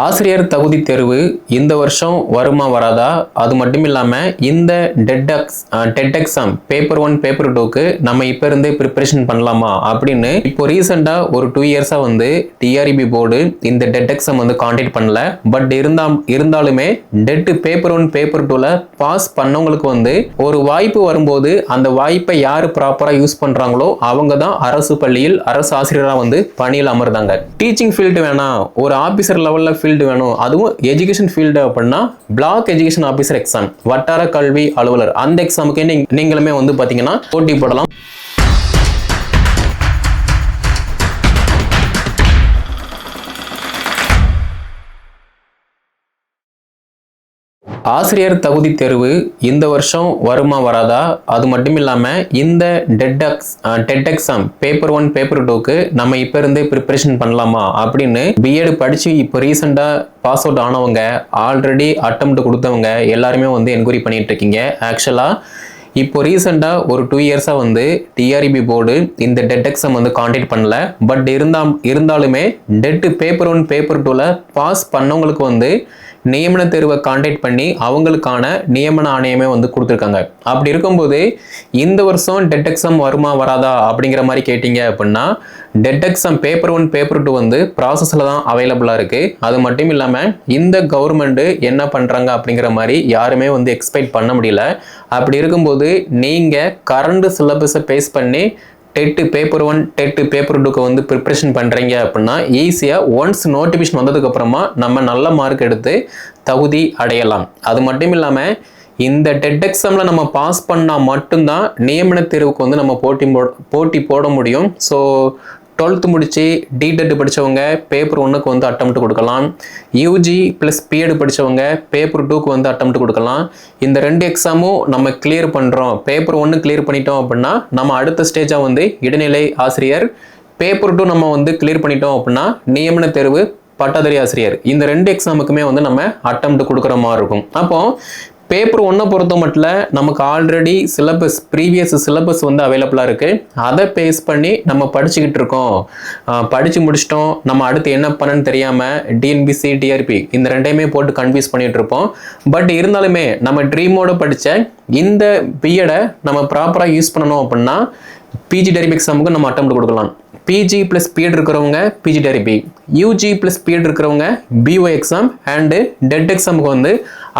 ஆசிரியர் தகுதி தேர்வு இந்த வருஷம் வருமா வராதா? அது மட்டும் இல்லாமல் இந்த TET TET exam paper one paper டூக்கு நம்ம இப்போ இருந்தே ப்ரிப்பரேஷன் பண்ணலாமா? அப்படின்னு இப்போ ரீசெண்டாக ஒரு டூ இயர்ஸாக வந்து டிஆர்இபி போர்டு இந்த டெட் எக்ஸாம் வந்து காண்டாக்ட் பண்ணல. பட் இருந்தா இருந்தாலுமே டெட் பேப்பர் ஒன் பேப்பர் டூவில் பாஸ் பண்ணவங்களுக்கு வந்து ஒரு வாய்ப்பு வரும்போது அந்த வாய்ப்பை யார் ப்ராப்பராக யூஸ் பண்ணுறாங்களோ அவங்க தான் அரசு பள்ளியில் அரசு ஆசிரியராக வந்து பணியில் அமர்ந்தாங்க. டீச்சிங் ஃபீல்டு வேணாம். ஒரு ஆஃபீஸர் லெவலில் ஃபீல்டு வேணும். அதுவும் எஜுகேஷன் ஃபீல்டு அப்படின்னா பிளாக் எஜுகேஷன் ஆஃபீஸர் எக்ஸாம் வட்டார கல்வி அலுவலர். அந்த எக்ஸாமுக்கே நீங்க நீங்களுமே வந்து பார்த்தீங்கன்னா போட்டி போடலாம். ஆசிரியர் தகுதி தேர்வு இந்த வருஷம் வருமா வராதா? அது மட்டும் இல்லாமல் இந்த TET TET exam paper one paper டூக்கு நம்ம இப்போ இருந்தே ப்ரிப்பரேஷன் பண்ணலாமா? அப்படின்னு பிஎட் படித்து இப்போ ரீசெண்டாக பாஸ் அவுட் ஆனவங்க ஆல்ரெடி அட்டம் கொடுத்தவங்க எல்லாருமே வந்து என்கொயரி பண்ணிட்டு இருக்கீங்க. ஆக்சுவலாக இப்போ ரீசெண்டாக ஒரு டூ இயர்ஸாக வந்து டிஆர்இபி போர்டு இந்த டெட் எக்ஸாம் வந்து காண்டாக்ட் பண்ணல. பட் இருந்தால் இருந்தாலுமே டெட்டு பேப்பர் ஒன் பேப்பர் டூவில் பாஸ் பண்ணவங்களுக்கு வந்து நியமன தேர்வை காண்டாக்ட் பண்ணி அவங்களுக்கான நியமன ஆணையமே வந்து கொடுத்துருக்காங்க. அப்படி இருக்கும்போது இந்த வருஷம் டெட் எக்ஸாம் வருமா வராதா அப்படிங்கிற மாதிரி கேட்டிங்க அப்படின்னா TET exam paper one paper two வந்து ப்ராசஸில் தான் அவைலபிளாக இருக்குது அது மட்டும் இல்லாமல் இந்த கவர்மெண்ட்டு என்ன பண்ணுறாங்க அப்படிங்கிற மாதிரி யாருமே வந்து எக்ஸ்பெக்ட் பண்ண முடியல. அப்படி இருக்கும்போது நீங்கள் கரண்ட் சிலபஸை பேஸ் பண்ணி TET paper one TET paper டூக்கு வந்து ப்ரிப்ரேஷன் பண்ணுறீங்க அப்படின்னா ஈஸியாக ஒன்ஸ் நோட்டிஃபிகேஷன் வந்ததுக்கப்புறமா நம்ம நல்ல மார்க் எடுத்து தகுதி அடையலாம். அது மட்டும் இல்லாமல் இந்த டெட் எக்ஸாமில் நம்ம பாஸ் பண்ணால் மட்டும்தான் நியமன தேர்வுக்கு வந்து நம்ம போட்டி போட போட்டி போட முடியும். ஸோ டுவெல்த்து முடித்து டிடெட் படித்தவங்க பேப்பர் ஒன்றுக்கு வந்து அட்டம் கொடுக்கலாம். யூஜி ப்ளஸ் பிஎட் படித்தவங்க பேப்பர் டூக்கு வந்து அட்டம் கொடுக்கலாம். இந்த ரெண்டு எக்ஸாமும் நம்ம கிளியர் பண்ணுறோம் பேப்பர் ஒன்று கிளியர் பண்ணிட்டோம் அப்படின்னா நம்ம அடுத்த ஸ்டேஜாக வந்து இடைநிலை ஆசிரியர் பேப்பர் டூ நம்ம வந்து கிளியர் பண்ணிட்டோம் அப்படின்னா நியமன தேர்வு பட்டதாரி ஆசிரியர். இந்த ரெண்டு எக்ஸாமுக்குமே வந்து நம்ம அட்டம் கொடுக்குற மாதிரி இருக்கும். அப்போ பேப்பர் ஒன்றை பொறுத்த மட்டும் நமக்கு ஆல்ரெடி சிலபஸ் ப்ரீவியஸ் சிலபஸ் வந்து அவைலபிளாக இருக்குது அதை பேஸ் பண்ணி நம்ம படிச்சுக்கிட்டு இருக்கோம். படித்து முடிச்சிட்டோம். நம்ம அடுத்து என்ன பண்ணன்னு தெரியாமல் டிஎன்பிசி டிஆர்பி இந்த ரெண்டையுமே போட்டு கன்ஃபியூஸ் பண்ணிகிட்டு இருப்போம். பட் இருந்தாலுமே நம்ம ட்ரீமோட படித்த இந்த பிஎடை நம்ம ப்ராப்பராக யூஸ் பண்ணணும் அப்படின்னா பிஜி டெரிபி எக்ஸாமுக்கு நம்ம அட்டம் கொடுக்கலாம். பிஜி ப்ளஸ் பிஎட் இருக்கிறவங்க PG TRB UG plus BEd இருக்கிறவங்க பிஓ எக்ஸாம் அண்டு டெட் எக்ஸாமுக்கு வந்து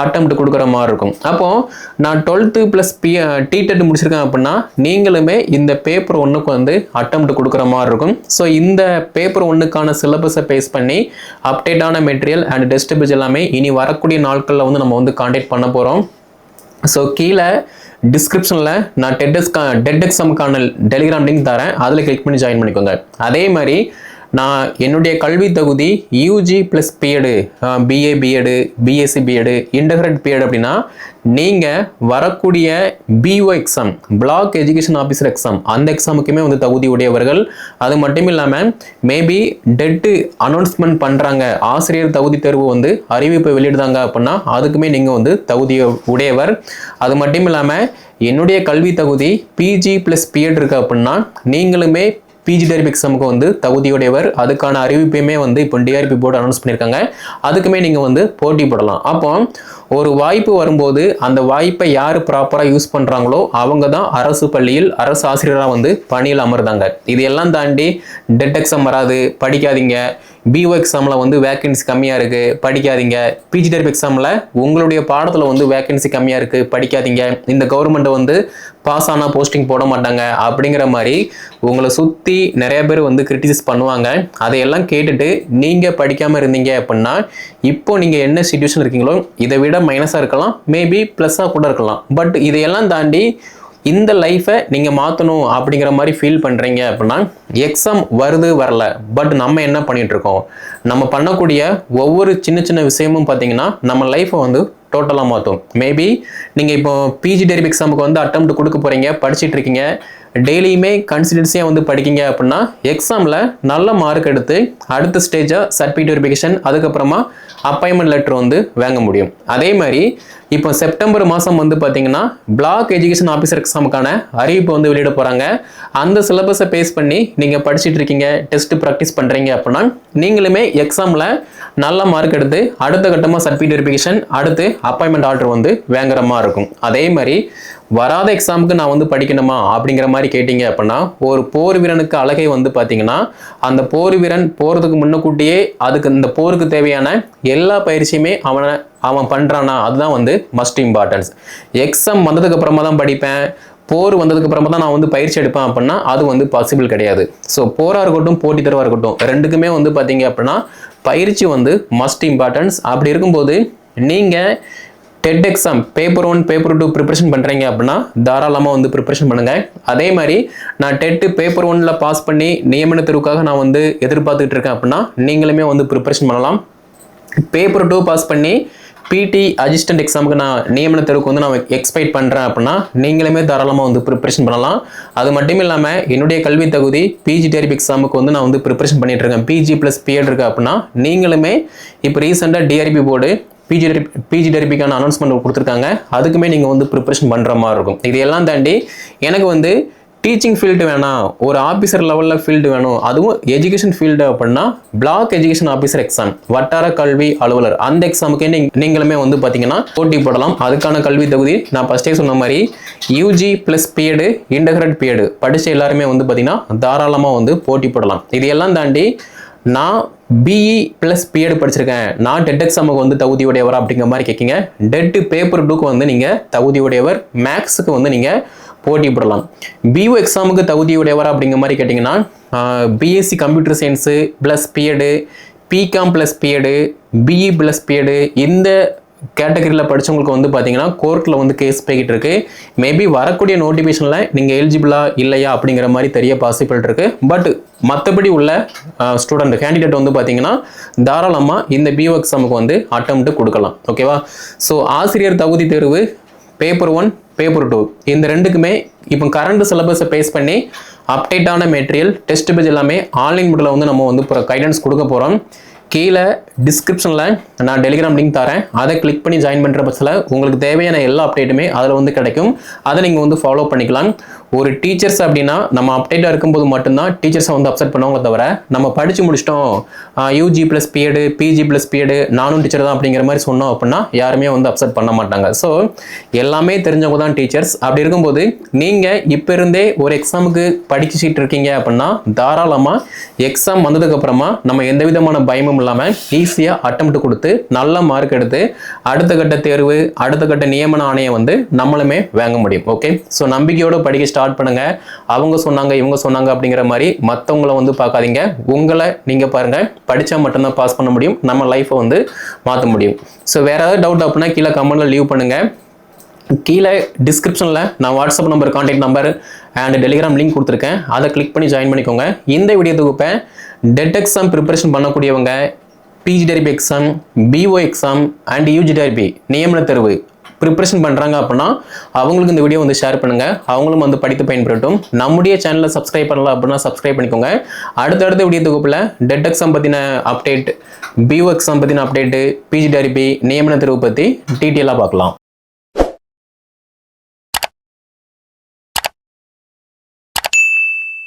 அட்டம்ப்ட் கொடுக்குற மாதிரி இருக்கும். அப்போது நான் டுவெல்த்து ப்ளஸ் பி டிடெட் முடிச்சிருக்கேன் அப்படின்னா நீங்களுமே இந்த பேப்பர் ஒன்றுக்கு வந்து அட்டம்ப்ட் கொடுக்குற மாதிரி இருக்கும். ஸோ இந்த பேப்பர் ஒன்றுக்கான சிலபஸை பேஸ் பண்ணி அப்டேட்டான மெட்டீரியல் அண்ட் டெஸ்ட் பேஜ் எல்லாமே இனி வரக்கூடிய நாட்களில் வந்து நம்ம வந்து காண்டாக்ட் பண்ண போகிறோம் ஸோ கீழே டிஸ்கிரிப்ஷனில் நான் டெட் எஸ்கா டெட் எக்ஸாமுக்கான டெலிகிராம் லிங்க் தரேன். அதில் கிளிக் பண்ணி ஜாயின் பண்ணிக்கோங்க. அதே மாதிரி நான் என்னுடைய கல்வி தகுதி UG plus BEd BA BEd BSc BEd integrate BEd அப்படின்னா நீங்கள் வரக்கூடிய BO exam block education officer exam அந்த எக்ஸாமுக்குமே வந்து தகுதி உடையவர்கள். அது மட்டும் இல்லாமல் மேபி டெட்டு அனௌன்ஸ்மெண்ட் பண்ணுறாங்க ஆசிரியர் தகுதி தேர்வு வந்து அறிவிப்பை வெளியிடுதாங்க அப்படின்னா அதுக்குமே நீங்கள் வந்து தகுதி உடையவர். அது மட்டும் இல்லாமல் என்னுடைய கல்வி தகுதி பிஜி ப்ளஸ் பிஎட் இருக்கு அப்படின்னா நீங்களுமே பிஜி டிஆர்பி எக்ஸாமுக்கு வந்து தகுதியுடையவர். அதுக்கான அறிவிப்பையுமே வந்து இப்போ டிஆர்பி போர்டு அனௌன்ஸ் பண்ணியிருக்காங்க. அதுக்குமே நீங்கள் வந்து போட்டி போடலாம். அப்போ ஒரு வாய்ப்பு வரும்போது அந்த வாய்ப்பை யார் ப்ராப்பராக யூஸ் பண்ணுறாங்களோ அவங்க தான் அரசு பள்ளியில் அரசு ஆசிரியராக வந்து பணியில் அமர்ந்தாங்க இது எல்லாம் தாண்டி டெட் எக்ஸாம் வராது. படிக்காதீங்க. பிஓ எக்ஸாமில் வந்து வேக்கன்சி கம்மியாக இருக்குது படிக்காதீங்க. பிஜி டெரிப் எக்ஸாமில் உங்களுடைய பாடத்தில் வந்து வேக்கன்சி கம்மியாக இருக்குது படிக்காதீங்க. இந்த கவர்மெண்ட்டை வந்து பாஸ் ஆனால் போஸ்டிங் போட மாட்டாங்க. அப்படிங்கிற மாதிரி உங்களை சுற்றி நிறைய பேர் வந்து கிரிட்டிசைஸ் பண்ணுவாங்க. அதையெல்லாம் கேட்டுட்டு நீங்கள் படிக்காமல் இருந்தீங்க அப்படின்னா இப்போ நீங்கள் என்ன சுச்சுவேஷன் இருக்கீங்களோ இதை விட மைனஸாக இருக்கலாம். மேபி ப்ளஸ்ஸாக கூட இருக்கலாம். பட் இதையெல்லாம் தாண்டி இந்த லைஃப்பை நீங்கள் மாற்றணும் அப்படிங்கிற மாதிரி ஃபீல் பண்ணுறீங்க அப்படின்னா எக்ஸாம் வருது வரல. பட் நம்ம என்ன பண்ணிகிட்ருக்கோம் நம்ம பண்ணக்கூடிய ஒவ்வொரு சின்ன சின்ன விஷயமும் பார்த்தீங்கன்னா நம்ம லைஃப்பை வந்து டோட்டலாக மாற்றும் மேபி நீங்கள் இப்போ பிஜி டெரிப் எக்ஸாமுக்கு வந்து அட்டம் கொடுக்க போகிறீங்க படிச்சுட்டு இருக்கீங்க டெய்லியுமே கன்சிடன்சியாக வந்து படிக்கிங்க அப்படின்னா எக்ஸாமில் நல்ல மார்க் எடுத்து அடுத்த ஸ்டேஜாக சர்டிஃபிகேட் வெரிஃபிகேஷன் அதுக்கப்புறமா அப்பாயின்மெண்ட் லெட்டர் வந்து வாங்க முடியும். அதே மாதிரி இப்போ செப்டம்பர் மாதம் வந்து பார்த்தீங்கன்னா பிளாக் எஜுகேஷன் ஆஃபீஸர் எக்ஸாமுக்கான அறிவிப்பு வந்து வெளியிட போகிறாங்க அந்த சிலபஸை பேஸ் பண்ணி நீங்கள் படிச்சுட்டு இருக்கீங்க டெஸ்ட் ப்ராக்டிஸ் பண்ணுறீங்க அப்படின்னா நீங்களுமே எக்ஸாமில் நல்ல மார்க் எடுத்து அடுத்த கட்டமாக சர்டிஃபிகேட் வெரிஃபிகேஷன் அடுத்து அப்பாயின்மெண்ட் ஆர்டர் வந்து வாங்குற மாதிரி இருக்கும். அதே மாதிரி வராத எக்ஸாமுக்கு நான் வந்து படிக்கணுமா அப்படிங்கிற மாதிரி கேட்டிங்க அப்படின்னா ஒரு போர் வீரனுக்கு அழகை வந்து பார்த்தீங்கன்னா அந்த போர் வீரன் போகிறதுக்கு முன்னக்கூட்டியே அதுக்கு இந்த போருக்கு தேவையான எல்லா பயிற்சியுமே அவனை அவன் பண்ணுறானா அதுதான் வந்து மஸ்ட் இம்பார்ட்டன்ஸ் எக்ஸாம் வந்ததுக்கு அப்புறமா தான் படிப்பேன். போர் வந்ததுக்கு அப்புறமா தான் நான் வந்து பயிற்சி எடுப்பேன் அப்படின்னா அது வந்து பாசிபிள் கிடையாது. ஸோ போராக இருக்கட்டும் போட்டி தரவாக இருக்கட்டும் ரெண்டுக்குமே வந்து பார்த்தீங்க அப்படின்னா பயிற்சி வந்து மஸ்ட் இம்பார்ட்டன்ஸ் அப்படி இருக்கும்போது நீங்கள் TET exam paper one paper two preparation பண்ணுறீங்க அப்படின்னா தாராளமாக வந்து ப்ரிப்பரேஷன் பண்ணுங்கள் அதே மாதிரி நான் டெட்டு பேப்பர் ஒனில் பாஸ் பண்ணி நியமன தேர்வுக்காக நான் வந்து எதிர்பார்த்துட்டு இருக்கேன் அப்படின்னா நீங்களுமே வந்து ப்ரிப்பரேஷன் பண்ணலாம். பேப்பர் டூ பாஸ் பண்ணி பிடி அசிஸ்டன்ட் எக்ஸாமுக்கு நான் நியமன தேர்வுக்கு வந்து நான் எக்ஸ்பெக்ட் பண்ணுறேன் அப்படின்னா நீங்களுமே தாராளமாக வந்து ப்ரிப்பரேஷன் பண்ணலாம். அது மட்டும் இல்லாமல் என்னுடைய கல்வி தகுதி பிஜி டிஆர்பி எக்ஸாமுக்கு வந்து நான் வந்து ப்ரிப்பரேஷன் பண்ணிட்டு இருக்கேன். பிஜி ப்ளஸ் பிஎட் இருக்கு அப்படின்னா நீங்களுமே இப்போ ரீசெண்டாக டிஆர்பி போர்டு பிஜி பிஜி டெரிபிக்கான அனௌன்ஸ்மெண்ட் கொடுத்துருக்காங்க. அதுக்குமே நீங்கள் வந்து ப்ரிப்பரேஷன் பண்ணுற மாதிரி இருக்கும். இது எல்லாம் தாண்டி எனக்கு வந்து டீச்சிங் ஃபீல்டு வேணாம். ஒரு ஆஃபீஸர் லெவலில் ஃபீல்டு வேணும். அதுவும் எஜுகேஷன் ஃபீல்டு அப்படின்னா பிளாக் எஜுகேஷன் ஆஃபீஸர் எக்ஸாம் வட்டார கல்வி அலுவலர். அந்த எக்ஸாமுக்கே நீங்க நீங்களுமே வந்து பார்த்தீங்கன்னா போட்டி போடலாம். அதுக்கான கல்வி தகுதி நான் ஃபஸ்ட்டே சொன்ன மாதிரி UG plus BEd integrate BEd படித்த எல்லாருமே வந்து பார்த்தீங்கன்னா தாராளமாக வந்து போட்டி போடலாம். இது எல்லாம் தாண்டி நான் பிஇ ப்ளஸ் பிஎட் படிச்சிருக்கேன். நான் டெட் எக்ஸாமுக்கு வந்து தகுதியுடையவர் அப்படிங்கிற மாதிரி கேட்கிங்க டெட்டு பேப்பர் டூக்கு வந்து நீங்கள் தகுதியுடையவர் மேக்ஸுக்கு வந்து நீங்கள் போட்டி போடலாம். பிஓ எக்ஸாமுக்கு தகுதியுடையவர் அப்படிங்கிற மாதிரி கேட்டிங்கன்னா BSc computer science plus BEd BCom plus BEd BE plus BEd இந்த கேட்டகரியில் படித்தவங்களுக்கு வந்து பார்த்தீங்கன்னா கோர்ட்டில் வந்து கேஸ் போய்கிட்டு இருக்கு. மேபி வரக்கூடிய நோட்டிஃபிகேஷனில் நீங்கள் எலிஜிபிளா இல்லையா அப்படிங்கிற மாதிரி தெரிய பாசிபிள் இருக்கு. பட் மற்றபடி உள்ள ஸ்டூடெண்ட் கேண்டிடேட் வந்து பார்த்தீங்கன்னா தாராளமாக இந்த பிஓ எக்ஸாமுக்கு வந்து அட்டம்ப்ட் கொடுக்கலாம். ஓகேவா ஸோ ஆசிரியர் தகுதி தேர்வு பேப்பர் ஒன் பேப்பர் டூ இந்த ரெண்டுக்குமே இப்போ கரண்ட் சிலபஸை பேஸ் பண்ணி அப்டேட்டான மெட்டீரியல் டெஸ்ட் பேஜ் எல்லாமே ஆன்லைன் முறையில் வந்து நம்ம வந்து கைடன்ஸ் கொடுக்க போகிறோம் கீழே டிஸ்கிரிப்ஷனில் நான் டெலிகிராம் லிங்க் தரேன். அதை கிளிக் பண்ணி ஜாயின் பண்ணுற பட்சத்தில் உங்களுக்கு தேவையான எல்லா அப்டேட்டுமே அதில் வந்து கிடைக்கும். அதை நீங்கள் வந்து ஃபாலோ பண்ணிக்கலாம். ஒரு டீச்சர்ஸ் அப்படின்னா நம்ம அப்டேட்டாக இருக்கும்போது மட்டும்தான் டீச்சர்ஸை வந்து அப்செட் பண்ணுவாங்க தவிர நம்ம படித்து முடிச்சிட்டோம். UG plus BEd PG plus BEd நானும் டீச்சர் தான் அப்படிங்கிற மாதிரி சொன்னோம் அப்படின்னா யாருமே வந்து அப்செட் பண்ண மாட்டாங்க. ஸோ எல்லாமே தெரிஞ்சவங்க தான் டீச்சர்ஸ் அப்படி இருக்கும்போது நீங்கள் இப்போ இருந்தே ஒரு எக்ஸாமுக்கு படிச்சுட்டு இருக்கீங்க அப்படின்னா தாராளமாக எக்ஸாம் வந்ததுக்கப்புறமா நம்ம எந்த விதமான பயமும் இல்லாமல் ஈஸியாக அட்டம்ப்ட் கொடுத்து நல்ல மார்க் எடுத்து அடுத்த கட்ட தேர்வு அடுத்த கட்ட நியமன ஆணையம் வந்து நம்மளுமே வாங்க முடியும். ஓகே ஸோ நம்பிக்கையோடு படிக்க ஸ்டார்ட் பண்ணுங்க. அவங்க சொன்னாங்க இவங்க சொன்னாங்க அப்படிங்கிற மாதிரி மற்றவங்கள வந்து பார்க்காதீங்க. உங்களை நீங்கள் பாருங்கள் படித்தா மட்டும்தான் பாஸ் பண்ண முடியும். நம்ம லைஃப்பை வந்து மாற்ற முடியும். ஸோ வேறு ஏதாவது டவுட் அப்படின்னா கீழே கமெண்ட்டில் லீவ் பண்ணுங்கள் கீழே டிஸ்கிரிப்ஷனில் நான் WhatsApp number contact number and Telegram link கொடுத்துருக்கேன். அதை கிளிக் பண்ணி ஜாயின் பண்ணிக்கோங்க. இந்த வீடியோ தொகுப்பை டெட் எக்ஸாம் ப்ரிப்பரேஷன் பண்ணக்கூடியவங்க PG TRB exam BO exam and UG TRB நியமன தேர்வு ப்ரிப்பரேஷன் பண்ணுறாங்க அப்படின்னா அவங்களுக்கு இந்த வீடியோ வந்து ஷேர் பண்ணுங்கள் அவங்களும் வந்து படித்து பயன்படுத்தும் நம்முடைய சேனலை சப்ஸ்கிரைப் பண்ணலாம் அப்படின்னா சப்ஸ்கிரைப் பண்ணிக்கோங்க. அடுத்தடுத்த வீடியோ தொகுப்பில் டெட் எக்ஸாம் பற்றின அப்டேட் பிஓ எக்ஸாம் பற்றின அப்டேட்டு பிஜி டெரிபி நியமன தேர்வு பற்றி டீட்டெயிலாக பார்க்கலாம்.